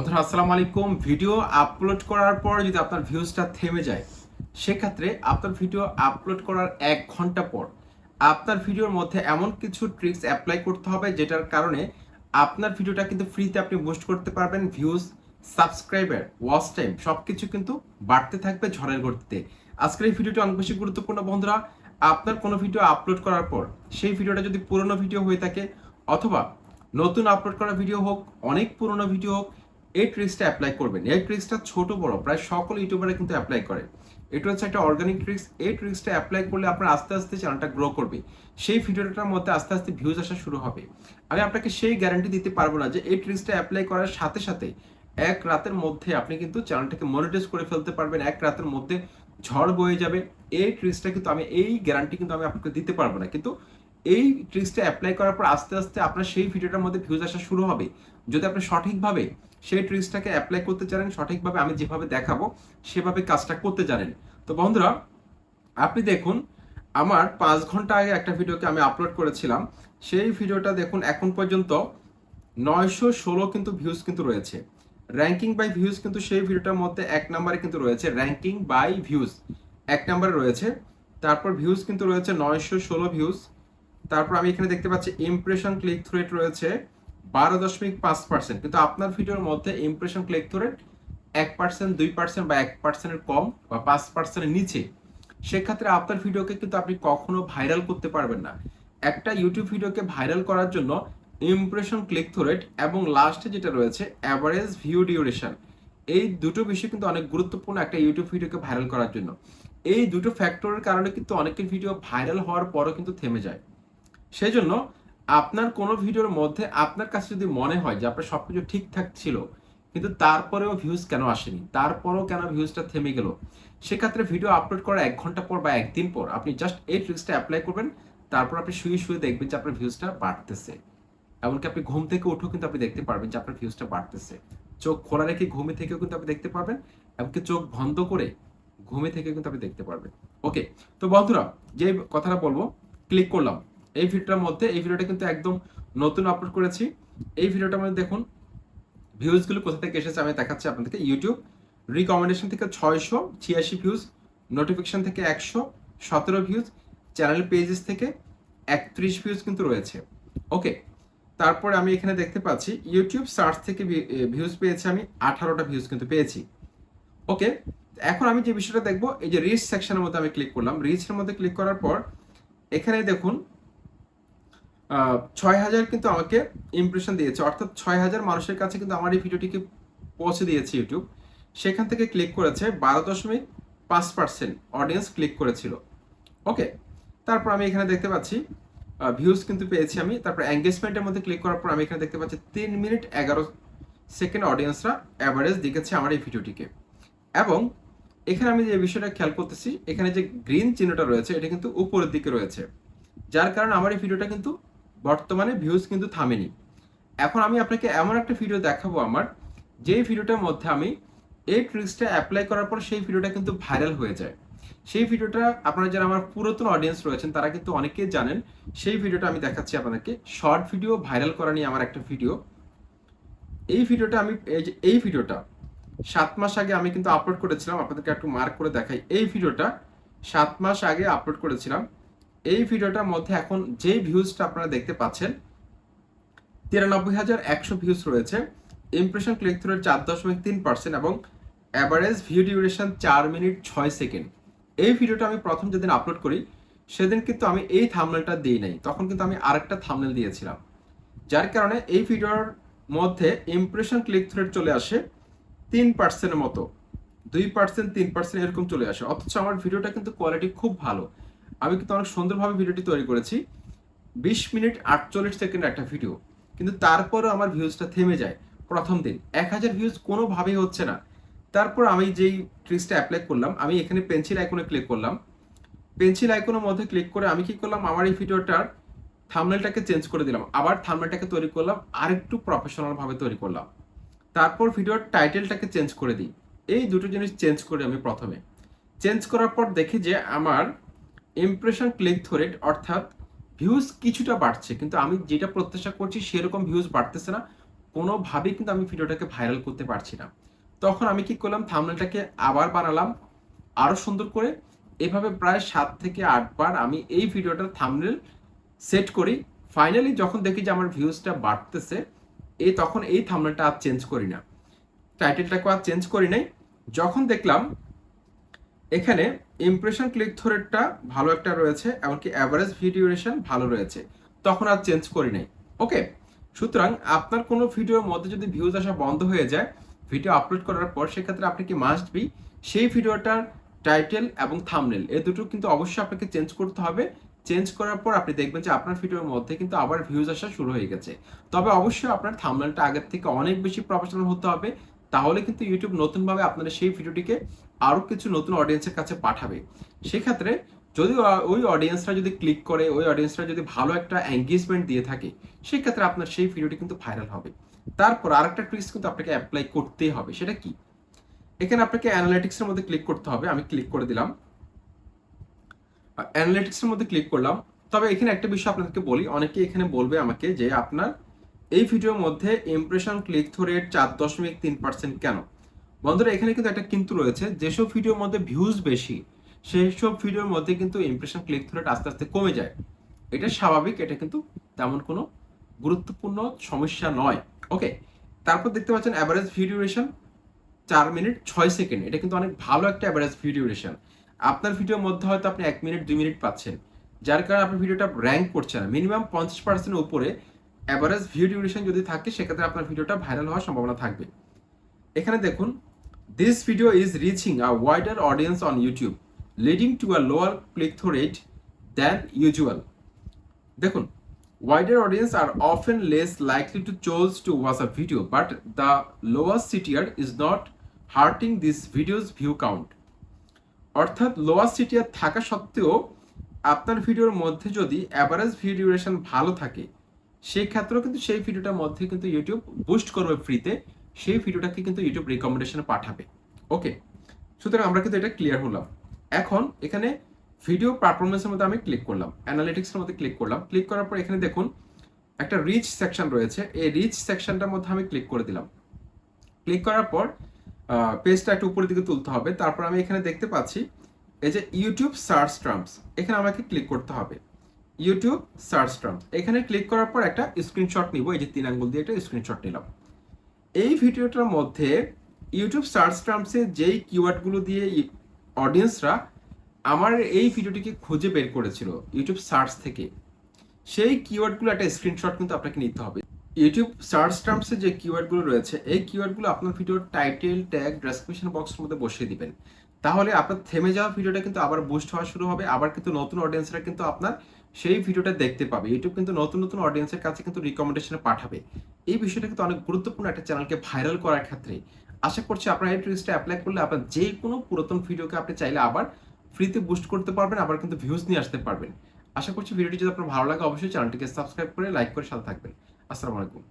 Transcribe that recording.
বন্ধুরা, আসসালামু আলাইকুম। ভিডিও আপলোড করার পর যদি আপনার ভিউজটা থেমে যায়, সেক্ষেত্রে আপনার ভিডিও আপলোড করার এক ঘণ্টা পর আপনার ভিডিওর মধ্যে এমন কিছু ট্রিক্স অ্যাপ্লাই করতে হবে যেটার কারণে আপনার ভিডিওটা কিন্তু ফ্রিতে আপনি বুস্ট করতে পারবেন ভিউজ সাবস্ক্রাইবার ওয়াচ টাইম সব কিছু কিন্তু বাড়তে থাকবে ঝড়ের গতিতে। আজকের এই ভিডিওটা অনেক বেশি গুরুত্বপূর্ণ। বন্ধুরা, আপনার কোনো ভিডিও আপলোড করার পর, সেই ভিডিওটা যদি পুরনো ভিডিও হয়ে থাকে, অথবা নতুন আপলোড করা ভিডিও হোক, অনেক পুরনো ভিডিও হোক এই ট্রিক্সটা অ্যাপ্লাই করবেন। এই ট্রিক্সটা ছোট, বড়, প্রায় সকল ইউটিউবারে কিন্তু অ্যাপ্লাই করে। এটা হচ্ছে একটা অর্গানিক ট্রিক্স এই ট্রিক্সটা অ্যাপ্লাই করলে আপনার আস্তে আস্তে চ্যানেলটা গ্রো করবে। সেই ভিডিওটার মধ্যে আস্তে আস্তে ভিউজ আসা শুরু হবে। আমি আপনাকে সেই গ্যারান্টি দিতে পারব না যে এই ট্রিক্সটা অ্যাপ্লাই করার সাথে সাথে এক রাতের মধ্যে আপনি কিন্তু চ্যানেলটাকে মনিটাইজ করে ফেলতে পারবেন। এক রাতের মধ্যে ঝড় বয়ে যাবে। এই ট্রিক্সটা কিন্তু আমি, এই গ্যারান্টি কিন্তু আমি আপনাকে দিতে পারব না। কিন্তু এই ট্রিক্সটা অ্যাপ্লাই করার পর আস্তে আস্তে আপনার সেই ভিডিওটার মধ্যে ভিউজ আসা শুরু হবে। যদি আপনি সঠিকভাবে সেই ট্রিক্সটাকে অ্যাপ্লাই করতে জানেন, সঠিকভাবে আমি যেভাবে দেখাবো, সেভাবে কাজটা করতে জানেন। তো বন্ধুরা, আপনি দেখুন, আমার পাঁচ ঘণ্টা আগে একটা ভিডিওকে আমি আপলোড করেছিলাম। সেই ভিডিওটা দেখুন, এখন পর্যন্ত নয়শো ষোলো কিন্তু ভিউজ কিন্তু রয়েছে। র্যাঙ্কিং বাই ভিউজ কিন্তু সেই ভিডিওটার মধ্যে এক নম্বরে কিন্তু রয়েছে। র্যাঙ্কিং বাই ভিউজ এক নম্বরে রয়েছে। তারপর ভিউজ কিন্তু রয়েছে নয়শো ষোলো ভিউজ তারপর আমি এখানে দেখতে পাচ্ছি ইমপ্রেশন ক্লিক থ্রু রয়েছে। বারো দশমিক পাঁচ পার্সেন্ট কিন্তু আপনার ভিডিওর মধ্যে ইমপ্রেশন ক্লিক রেট এক পার্সেন্ট দুই পার্সেন্ট বা এক পার্সেন্টের কম বা পাঁচ পার্সেন্টের নিচে, সেক্ষেত্রে আপনার ভিডিওকে কিন্তু আপনি কখনো ভাইরাল করতে পারবেন না। একটা ইউটিউব ভিডিওকে ভাইরাল করার জন্য ইমপ্রেশন ক্লিক থ্রু এবং লাস্টে যেটা রয়েছে অ্যাভারেজ ভিউ ডিউরেশন এই দুটো বিষয় কিন্তু অনেক গুরুত্বপূর্ণ একটা ইউটিউব ভিডিওকে ভাইরাল করার জন্য। এই দুটো ফ্যাক্টরের কারণে কিন্তু অনেকের ভিডিও ভাইরাল হওয়ার পরও কিন্তু থেমে যায়। সেই জন্য আপনার কোনো ভিডিওর মধ্যে আপনার কাছে যদি মনে হয় যে আপনার সবকিছু ঠিকঠাক ছিল, কিন্তু তারপরেও ভিউজ কেন আসেনি? তারপরেও কেন ভিউজটা থেমে গেল? সেক্ষেত্রে ভিডিও আপলোড করার এক ঘণ্টা পর বা একদিন পর আপনি জাস্ট এই ট্রিক্সটা অ্যাপ্লাই করবেন, তারপর আপনি শুয়ে শুয়ে দেখবেন যে আপনার ভিউজটা বাড়তেছে। এমনকি আপনি ঘুম থেকে উঠেও কিন্তু আপনি দেখতে পারবেন যে আপনার ভিউজটা বাড়তেছে। চোখ খোলা রেখে ঘুমে থেকেও কিন্তু আপনি দেখতে পারবেন, এমনকি চোখ বন্ধ করে ঘুমে থেকে কিন্তু আপনি দেখতে পারবেন। ওকে তো বন্ধুরা যে কথাটা বলব ক্লিক করলাম। এই ভিডিওটার মধ্যে, এই ভিডিওটা কিন্তু একদম নতুন আপলোড করেছি। এই ভিডিওটার মধ্যে দেখুন ভিউজগুলো কোথা থেকে এসেছে আমি দেখাচ্ছি আপনাদেরকে। ইউটিউব রিকমেন্ডেশন থেকে ছয়শো ছিয়াশি ভিউজ নোটিফিকেশন থেকে একশো, সতেরো ভিউজ চ্যানেল পেজেস থেকে একত্রিশ ভিউজ কিন্তু রয়েছে। ওকে তারপরে আমি এখানে দেখতে পাচ্ছি ইউটিউব সার্চ থেকে ভিউজ পেয়েছি আমি, আঠারোটা ভিউজ কিন্তু পেয়েছি। ওকে এখন আমি যে বিষয়টা দেখব, এই যে রিচ সেকশনের মধ্যে আমি ক্লিক করলাম। রিচের মধ্যে ক্লিক করার পর, এখানে দেখুন ছয় হাজার কিন্তু আমাকে ইমপ্রেশন দিয়েছে। অর্থাৎ ছয় হাজার মানুষের কাছে কিন্তু আমার এই ভিডিওটিকে পৌঁছে দিয়েছে ইউটিউব সেখান থেকে ক্লিক করেছে বারো দশমিক পাঁচ পার্সেন্ট অডিয়েন্স ক্লিক করেছিল। ওকে তারপর আমি এখানে দেখতে পাচ্ছি ভিউজ কিন্তু পেয়েছি আমি। তারপর এঙ্গেজমেন্টের মধ্যে ক্লিক করার পর আমি এখানে দেখতে পাচ্ছি তিন মিনিট এগারো সেকেন্ড অডিয়েন্সরা অ্যাভারেজ দেখেছে আমার এই ভিডিওটিকে। এবং এখানে আমি যে বিষয়টা খেয়াল করতেছি, এখানে যে গ্রিন চিহ্নটা রয়েছে, এটা কিন্তু উপরের দিকে রয়েছে। যার কারণে আমার এই ভিডিওটা কিন্তু বর্তমানে ভিউজ কিন্তু থামেনি। এখন আমি আপনাকে এমন একটা ভিডিও দেখাবো আমার, যেই ভিডিওটার মধ্যে আমি এই ট্রিক্সটা অ্যাপ্লাই করার পর সেই ভিডিওটা কিন্তু ভাইরাল হয়ে যায়। সেই ভিডিওটা আপনারা যারা আমার পুরাতন অডিয়েন্স রয়েছেন, তারা কিন্তু অনেকেই জানেন, সেই ভিডিওটা আমি দেখাচ্ছি আপনাদেরকে শর্ট ভিডিও ভাইরাল করা নিয়ে আমার একটা ভিডিও এই ভিডিওটা আমি যে, এই ভিডিওটা সাত মাস আগে আমি কিন্তু আপলোড করেছিলাম, আপনাদেরকে একটু মার্ক করে দেখাই। এই ভিডিওটা সাত মাস আগে আপলোড করেছিলাম। এই ভিডিওটার মধ্যে এখন যে ভিউজটা আপনারা দেখতে পাচ্ছেন, তিরানব্বই হাজার একশো ভিউজ রয়েছে। ইমপ্রেশন ক্লিক থ্রু চার দশমিক তিন পার্সেন্ট এবং অ্যাভারেজ ভিউ ডিউরেশন চার মিনিট ছয় সেকেন্ড। এই ভিডিওটা আমি প্রথম যেদিন আপলোড করি, সেদিন কিন্তু আমি এই থামনেলটা দিই নাই। তখন কিন্তু আমি আরেকটা থামনেল দিয়েছিলাম। যার কারণে এই ভিডিওর মধ্যে ইমপ্রেশন ক্লিক থ্রেড চলে আসে তিন পার্সেন্টের মতো। দুই পার্সেন্ট তিন পার্সেন্ট এরকম চলে আসে। অথচ আমার ভিডিওটা কিন্তু কোয়ালিটি খুব ভালো। আমি কিন্তু অনেক সুন্দরভাবে ভিডিওটি তৈরি করেছি। বিশ মিনিট আটচল্লিশ সেকেন্ড একটা ভিডিও। কিন্তু তারপরও আমার ভিউজটা থেমে যায়। প্রথম দিন। এক হাজার ভিউজ কোনোভাবেই হচ্ছে না। তারপর আমি যেই ট্রিক্সটা অ্যাপ্লাই করলাম, আমি এখানে পেন্সিল আইকনে ক্লিক করলাম। পেন্সিল আইকনের মধ্যে ক্লিক করে আমি কি করলাম? আমার এই ভিডিওটার থামনেলটাকে চেঞ্জ করে দিলাম। আবার থামনেলটাকে তৈরি করলাম। আরেকটু প্রফেশনাল ভাবে তৈরি করলাম। তারপর ভিডিওর টাইটেলটাকে চেঞ্জ করে দিই। এই দুটো জিনিস চেঞ্জ করি আমি প্রথমে। চেঞ্জ করার পর দেখি যে আমার ইমপ্রেশন ক্লিক থ্রেট অর্থাৎ ভিউজ কিছুটা বাড়ছে, কিন্তু আমি যেটা প্রত্যাশা করছি সেরকম ভিউজ বাড়তেছে না। কোনোভাবেই কিন্তু আমি ভিডিওটাকে ভাইরাল করতে পারছি না। তখন আমি কি করলাম থামনেলটাকে আবার বানালাম আরও সুন্দর করে। এভাবে প্রায় সাত থেকে আটবার আমি এই ভিডিওটার থামনেল সেট করি। ফাইনালি যখন দেখি যে আমার ভিউজটা বাড়তেছে এই তখন এই থামনেলটা আর চেঞ্জ করি না। টাইটেলটাকে আর চেঞ্জ করি নাই। যখন দেখলাম এখানে ইমপ্রেশন ক্লিক থ্রেটটা ভালো একটা রয়েছে, এমনকি অ্যাভারেজ ভিডিওরেশন ভালো রয়েছে। তখন আর চেঞ্জ করি নাই। ওকে সুতরাং আপনার কোনো ভিডিওর মধ্যে যদি ভিউজ আসা বন্ধ হয়ে যায় ভিডিও আপলোড করার পর সেক্ষেত্রে আপনি কি মাস্ট বি সেই ভিডিওটার টাইটেল এবং থামনেল এ দুটো কিন্তু অবশ্যই আপনাকে চেঞ্জ করতে হবে। চেঞ্জ করার পর আপনি দেখবেন যে আপনার ভিডিওর মধ্যে কিন্তু আবার ভিউজ আসা শুরু হয়ে গেছে। তবে অবশ্যই আপনার থামনেলটা আগের থেকে অনেক বেশি প্রফেশনাল হতে হবে। তাহলে কিন্তু ইউটিউব নতুনভাবে আপনার সেই ভিডিওটিকে আরও কিছু নতুন অডিয়েন্সের কাছে পাঠাবে। সেক্ষেত্রে যদি ওই অডিয়েন্সরা যদি ক্লিক করে, ওই অডিয়েন্সরা যদি ভালো একটা এঙ্গেজমেন্ট দিয়ে থাকে, সেক্ষেত্রে আপনার সেই ভিডিওটি কিন্তু ভাইরাল হবে। তারপর আরেকটা ট্রিক্স কিন্তু আপনাকে অ্যাপ্লাই করতেই হবে, সেটা কি? এখানে আপনাকে অ্যানালিটিক্সের মধ্যে ক্লিক করতে হবে, আমি ক্লিক করে দিলাম। অ্যানালিটিক্সের মধ্যে ক্লিক করলাম। তবে এখানে একটা বিষয় আপনাদেরকে বলি, অনেকে এখানে বলবে আমাকে যে আপনার এই ভিডিওর মধ্যে ইমপ্রেশন ক্লিক থ্রু রেট চার দশমিক তিন পার্সেন্ট কেন? বন্ধুরা, এখানে কিন্তু একটা কিন্তু রয়েছে, যেসব ভিডিওর মধ্যে ভিউজ বেশি সেই সব ভিডিওর মধ্যে কিন্তু ইমপ্রেশন ক্লিক থ্রু রেট আস্তে আস্তে কমে যায়। এটা স্বাভাবিক, এটা কিন্তু তেমন কোনো গুরুত্বপূর্ণ সমস্যা নয়। ওকে, তারপর দেখতে পাচ্ছেন অ্যাভারেজ ভিডিও ডিউরেশন চার মিনিট ছয় সেকেন্ড। এটা কিন্তু অনেক ভালো একটা অ্যাভারেজ ভিডিও ডিউরেশন আপনার ভিডিওর মধ্যে হয়তো আপনি এক মিনিট, দুই মিনিট পাচ্ছেন। যার কারণে আপনার ভিডিওটা র্যাঙ্ক করছে না। মিনিমাম পঞ্চাশ পার্সেন্টের উপরে অ্যাভারেজ ভিউ ডিউরেশন যদি থাকে, সেক্ষেত্রে আপনার ভিডিওটা ভাইরাল হওয়ার সম্ভাবনা থাকবে। এখানে দেখুন this video is reaching a wider audience on YouTube leading to a lower click through rate than usual দেখুন, wider audience are often less likely to choose to watch a video, but the lowest CTR is not hurting this video's view count. অর্থাৎ lower CTR থাকা সত্ত্বেও, আপনার ভিডিওর মধ্যে যদি average view duration ভালো থাকে সেই ক্ষেত্রেও কিন্তু সেই ভিডিওটার মধ্যে কিন্তু ইউটিউব বুস্ট করবে ফ্রিতে সেই ভিডিওটাকে কিন্তু ইউটিউব রিকমেন্ডেশনে পাঠাবে। ওকে সুতরাং আমরা কিন্তু এটা ক্লিয়ার হলাম। এখন এখানে ভিডিও পারফরমেন্সের মধ্যে আমি ক্লিক করলাম। অ্যানালিটিক্সের মধ্যে ক্লিক করলাম। ক্লিক করার পর এখানে দেখুন, একটা রিচ সেকশন রয়েছে। এই রিচ সেকশনটার মধ্যে আমি ক্লিক করে দিলাম। ক্লিক করার পর পেজটা একটু উপরের দিকে তুলতে হবে। তারপর আমি এখানে দেখতে পাচ্ছি, এই যে ইউটিউব সার্চ টার্মস এখানে আমাকে ক্লিক করতে হবে। ইউটিউব সার্চ টার্মস এখানে ক্লিক করার পর একটা স্ক্রিনশট নিব, এই যে তিন আঙ্গুল দিয়ে একটা স্ক্রিনশট নিলাম। এই ভিডিওটার মধ্যে ইউটিউব সার্চ টার্মসে যেই কিওয়ার্ডগুলো দিয়ে অডিয়েন্সরা আমার এই ভিডিওটিকে খুঁজে বের করেছিল ইউটিউব সার্চ থেকে। সেই কিওয়ার্ডগুলো একটা স্ক্রিনশট কিন্তু আপনাকে নিতে হবে। ইউটিউব সার্চ টার্মসে যে কিওয়ার্ডগুলো রয়েছে, এই কিওয়ার্ডগুলো আপনার ভিডিওর টাইটেল ট্যাগ ডেসক্রিপশন বক্সের মধ্যে বসিয়ে দিবেন। তাহলে আপনার থেমে যাওয়া ভিডিওটা কিন্তু আবার বুস্ট হওয়া শুরু হবে, আবার কিন্তু নতুন অডিয়েন্সরা কিন্তু আপনার সেই ভিডিওটা দেখতে পাবে। ইউটিউব কিন্তু নতুন নতুন অডিয়েন্সের কাছে কিন্তু রিকমেন্ডেশনে পাঠাবে। এই বিষয়টা কিন্তু অনেক গুরুত্বপূর্ণ একটা চ্যানেলকে ভাইরাল করার ক্ষেত্রে। আশা করছি আপনার এই ট্রিক্সটা অ্যাপ্লাই করলে আপনার যে কোনো পুরাতন ভিডিওকে আপনি চাইলে আবার ফ্রিতে বুস্ট করতে পারবেন, আবার কিন্তু ভিউজ নিয়ে আসতে পারবেন। আশা করছি ভিডিওটি যদি আপনার ভালো লাগে, অবশ্যই চ্যানেলটিকে সাবস্ক্রাইব করে লাইক করে সাথে থাকবেন। আসসালামু আলাইকুম।